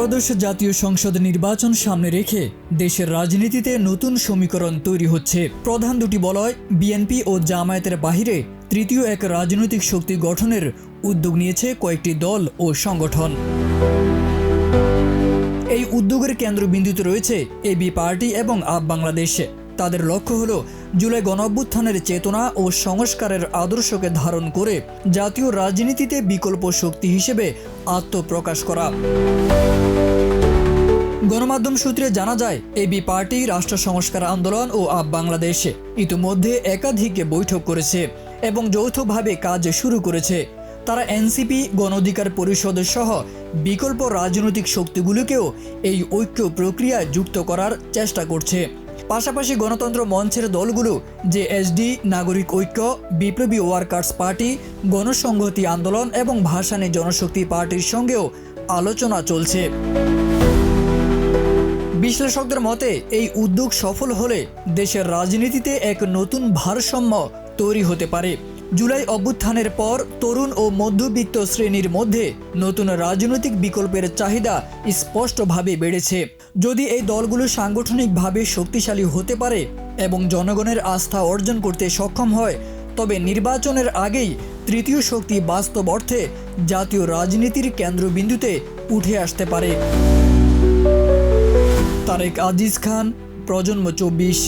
ত্রয়োদশ জাতীয় সংসদ নির্বাচন সামনে রেখে দেশের রাজনীতিতে নতুন সমীকরণ তৈরি হচ্ছে। প্রধান দুটি বলয়, বিএনপি ও জামায়াতের বাহিরে তৃতীয় এক রাজনৈতিক শক্তি গঠনের উদ্যোগ নিয়েছে কয়েকটি দল ও সংগঠন। এই উদ্যোগের কেন্দ্রবিন্দুতে রয়েছে এবি পার্টি এবং আপ বাংলাদেশ। তাদের লক্ষ্য হল জুলাই গণঅভ্যুত্থানের চেতনা ও সংস্কারের আদর্শকে ধারণ করে জাতীয় রাজনীতিতে বিকল্প শক্তি হিসেবে আত্মপ্রকাশ করা। গণমাধ্যম সূত্রে জানা যায়, এবি পার্টি রাষ্ট্র সংস্কার আন্দোলন ও আপ বাংলাদেশে ইতিমধ্যে একাধিক বৈঠক করেছে এবং যৌথভাবে কাজ শুরু করেছে। তারা এনসিপি গণ অধিকার পরিষদ সহ বিকল্প রাজনৈতিক শক্তিগুলোকেও এই ঐক্য প্রক্রিয়ায় যুক্ত করার চেষ্টা করছে। পাশাপাশি গণতন্ত্র মঞ্চের দলগুলো যে জেএসডি নাগরিক ঐক্য, বিপ্লবী ওয়ার্কার্স পার্টি, গণসংহতি আন্দোলন এবং ভাসানী জনশক্তি পার্টির সঙ্গেও আলোচনা চলছে। বিশ্লেষকদের মতে, এই উদ্যোগ সফল হলে দেশের রাজনীতিতে এক নতুন ভারসাম্য তৈরি হতে পারে। জুলাই অভ্যুত্থানের পর তরুণ ও মধ্যবিত্ত শ্রেণির মধ্যে নতুন রাজনৈতিক বিকল্পের চাহিদা স্পষ্টভাবে বেড়েছে। যদি এই দলগুলো সাংগঠনিকভাবে শক্তিশালী হতে পারে এবং জনগণের আস্থা অর্জন করতে সক্ষম হয়, তবে নির্বাচনের আগেই তৃতীয় শক্তি বাস্তব অর্থে জাতীয় রাজনীতির কেন্দ্রবিন্দুতে উঠে আসতে পারে। তারেক আজিজ খান, প্রজন্ম চব্বিশ।